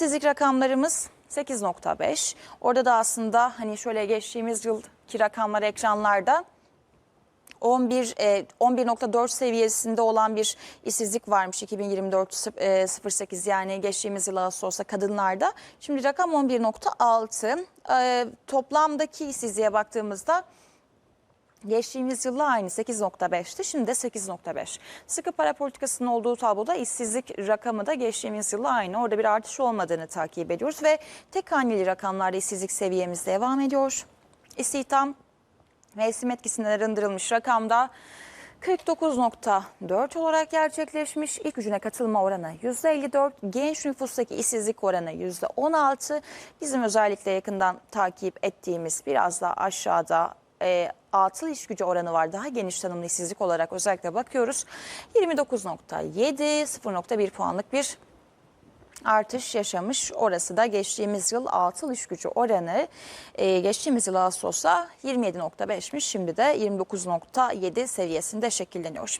İşsizlik rakamlarımız 8.5. Orada da aslında hani şöyle geçtiğimiz yılki rakamlar ekranlarda 11 e, 11.4 seviyesinde olan bir işsizlik varmış 2024 e, 08 yani geçtiğimiz yıl Ağustos'ta kadınlarda. Şimdi rakam 11.6. E, toplamdaki işsizliğe baktığımızda Geçtiğimiz yılla aynı 8.5'ti şimdi de 8.5. Sıkı para politikasının olduğu tabloda işsizlik rakamı da geçtiğimiz yılla aynı. Orada bir artış olmadığını takip ediyoruz ve tek haneli rakamlarda işsizlik seviyemiz devam ediyor. İstihdam mevsim etkisinden arındırılmış rakamda 49.4 olarak gerçekleşmiş. İlk gücüne katılma oranı %54, genç nüfustaki işsizlik oranı %16. Bizim özellikle yakından takip ettiğimiz biraz daha aşağıda e, atıl iş gücü oranı var. Daha geniş tanımlı işsizlik olarak özellikle bakıyoruz. 29.7, 0.1 puanlık bir artış yaşamış. Orası da geçtiğimiz yıl atıl iş gücü oranı e, geçtiğimiz yıl Ağustos'ta 27.5'miş. Şimdi de 29.7 seviyesinde şekilleniyor.